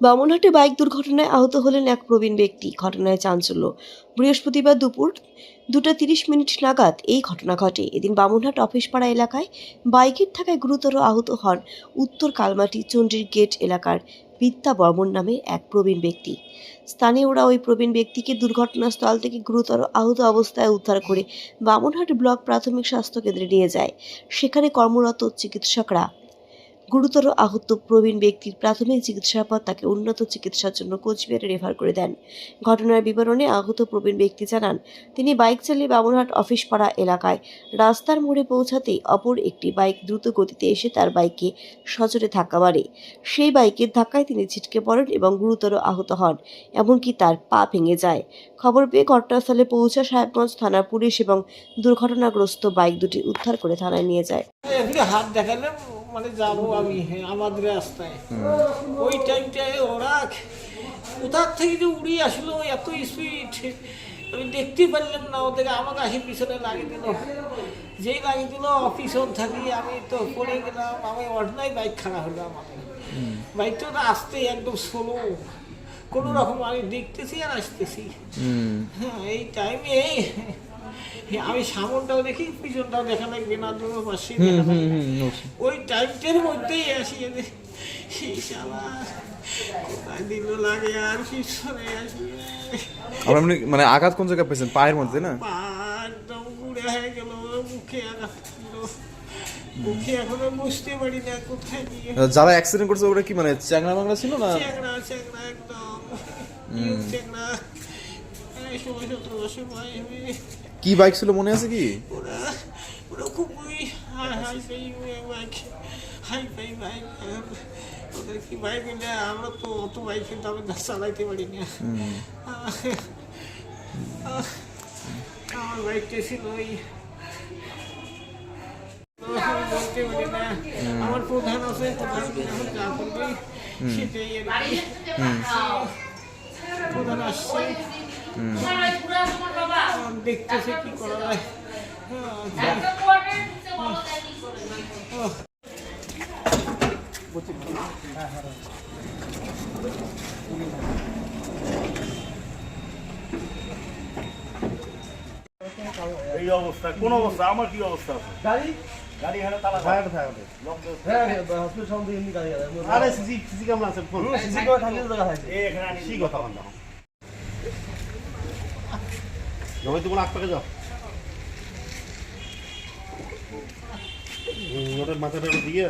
বামনহাটে bike দুর্ঘটনায় আহত হলেন এক প্রবীণ ব্যক্তি। ঘটনায় চাঞ্চল্য। বৃহস্পতিবার দুপুর দুটা তিরিশ মিনিট নাগাদ এই ঘটনা ঘটে। এদিন বামনহাট অফিসপাড়া এলাকায় বাইকের থাকায় গুরুতর আহত হন উত্তর কালমাটি চণ্ডীর গেট এলাকার বিদ্যা বর্মন নামে এক প্রবীণ ব্যক্তি। স্থানীয়রা ওই প্রবীণ ব্যক্তিকে দুর্ঘটনাস্থল থেকে গুরুতর আহত অবস্থায় উদ্ধার করে বামনহাট ব্লক প্রাথমিক স্বাস্থ্য কেন্দ্রে নিয়ে যায়। সেখানে কর্মরত চিকিৎসকরা গুরুতর আহত প্রবীণ ব্যক্তির প্রাথমিক চিকিৎসার পর তাকে উন্নত চিকিৎসার জন্য কোচবিহারে রেফার করে দেন। ঘটনার বিবরণে আহত প্রবীণ ব্যক্তি জানান, তিনি বাইক চালিয়ে বামনহাট অফিস পাড়া এলাকায় রাস্তার মোড়ে পৌঁছাতেই অপর একটি বাইক দ্রুত গতিতে এসে তার বাইকে সজোরে ধাক্কা মারে। সেই বাইকের ধাক্কায় তিনি ছিটকে পড়েন এবং গুরুতর আহত হন, এমনকি তার পা ভেঙে যায়। খবর পেয়ে ঘটনাস্থলে পৌঁছা সাহেবগঞ্জ থানা পুলিশ এবং দুর্ঘটনাগ্রস্ত বাইক দুটি উদ্ধার করে থানায় নিয়ে যায়। হাত দেখালে মানে যাব আমি হ্যাঁ, আমাদের রাস্তায়। ওই টাইমটায় ওরা কোথার থেকে যে উড়িয়ে আসলো এত স্পিড আমি দেখতে পারলাম না ওদের আমাকে আসি পিছনে লাগিয়ে দিল। যেই লাগিয়ে দিল পিছন থাকি আমি তো পড়ে গেলাম। আমি অর্ডনাই বাইক খারাপ হলো আমাদের। বাইকটা তো আসতে একদম স্লো কোনো রকম আমি দেখতেছি আর আসতেছি। হ্যাঁ এই টাইমে আমি সামনটাও দেখি পিছনটাও দেখা লাগবে না দুটো পাশে ওই টাইমটার মধ্যেই আসি যে সেই শালা কোথায় দিল লাগে আর পিছনে আসি আমরা মানে আঘাত কোন জায়গায় পেয়েছেন? পায়ের মধ্যে না? পা একদম হয়ে গেল মুখে আঘাত যারা অ্যাক্সিডেন্ট করছে ওরা কি মানে চ্যাংরা বাংলা ছিল না? চ্যাংড়া একদম। কি বাইক ছিল মনে আছে কি? ওরা ওরা hi hi fi bike hi fi bike ওদের কি বাইক নিলে আমরা তো অত বাইক কিন্তু আমি চালাইতে পারি না। আমার বাইকটা ছিল ওই আমার প্রধান আছে প্রধান যা করবে সেটাই প্রধান আসছে। দেখতেছে কি করা যায়। হ্যাঁ, এই অবস্থা কোন অবস্থা? আমার কি অবস্থা গাড়ি? গাড়ি এখানে তালা হ্যাঁ থাকবে হ্যাঁ হসপিটাল সামনে এমনি গাড়ি আরে সিসি সিসি ক্যামেরা আছে ফোন সিসি করে থাকলে তো আছে এখানে আনি। কথা বললাম জমাই তো কোনো আটপাকে যাও। ওটার মাথাটা দিয়ে